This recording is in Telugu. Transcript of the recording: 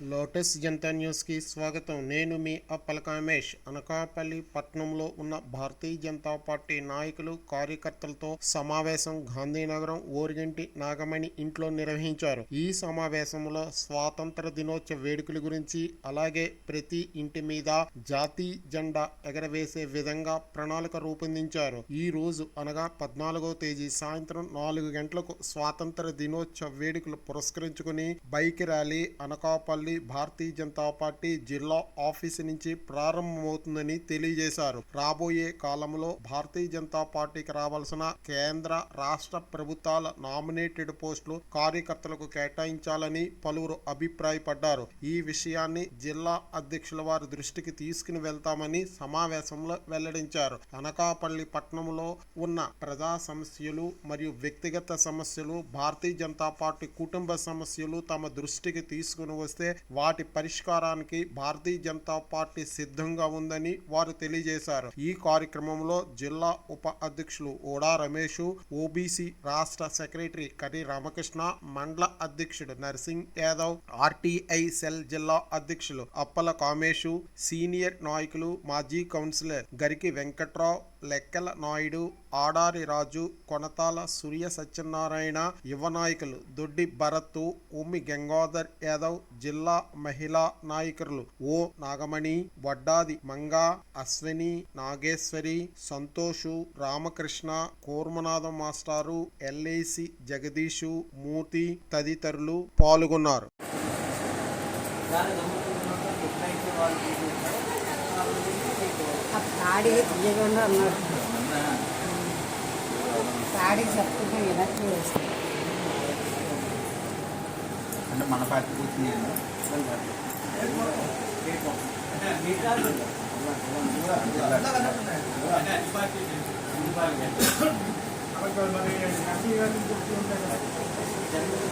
లోటస్ జనతా న్యూస్కి స్వాగతం. నేను మీ అప్పల కామేష్. అనకాపల్లి పట్టణంలో ఉన్న భారతీయ జనతా పార్టీ నాయకులు కార్యకర్తలతో సమావేశం గాంధీనగరం ఓరిగంటి నాగమణి ఇంట్లో నిర్వహించారు. ఈ సమావేశంలో స్వాతంత్ర దినోత్సవ వేడుకల గురించి అలాగే ప్రతి ఇంటి మీద జాతీయ జెండా ఎగరవేసే విధంగా ప్రణాళిక రూపొందించారు. ఈ రోజు అనగా పద్నాలుగో తేదీ సాయంత్రం నాలుగు గంటలకు స్వాతంత్ర దినోత్సవ వేడుకలు పురస్కరించుకుని bike rally Anakapalli Bharatiya Janata party జిల్లా ఆఫీసు నుంచి ప్రారంభమవుతుందని తెలియజేశారు. రాబోయే కాలంలో భారతీయ జనతా పార్టీకి రావాల్సిన కేంద్ర రాష్ట్ర ప్రభుత్వాల నామినేటెడ్ పోస్టులు కార్యకర్తలకు కేటాయించాలని పలువురు అభిప్రాయపడ్డారు. ఈ విషయాన్ని జిల్లా అధ్యక్షుల వారి దృష్టికి తీసుకుని వెళ్తామని సమావేశంలో వెల్లడించారు. అనకాపల్లి పట్టణంలో ఉన్న ప్రజా సమస్యలు మరియు వ్యక్తిగత సమస్యలు భారతీయ జనతా పార్టీ కుటుంబ సమస్యలు తమ దృష్టికి తీసుకుని వస్తే వాటి పరిష్కారానికి భారతీయ జనతా పార్టీ సిద్ధంగా ఉందని వారు తెలియజేశారు. ఈ కార్యక్రమంలో జిల్లా ఉప అధ్యక్షులు ఓడా రమేష్ ఓబీసీ రాష్ట్ర సెక్రటరీ కరి రామకృష్ణ మండల అధ్యక్షుడు నర్సింగ్ యాదవ్ ఆర్టీఐ సెల్ జిల్లా అధ్యక్షులు అప్పల కామేషు సీనియర్ నాయకులు మాజీ కౌన్సిలర్ గరికి వెంకట్రావు లెక్కల నాయుడు ఆడారి రాజు కొనతాల సూర్య సత్యనారాయణ యువ నాయకులు దొడ్డి భరత్ ఉమ్మి గంగాధర్ యాదవ్ జిల్లా మహిళా నాయకులు ఓ నాగమణి వడ్డాది మంగా అశ్విని నాగేశ్వరి సంతోషు రామకృష్ణ కూర్మనాథం మాస్టారు ఎల్ఐసి జగదీషు మూర్తి తదితరులు పాల్గొన్నారు. ఆ అంటే మన పార్టీ కూర్చుని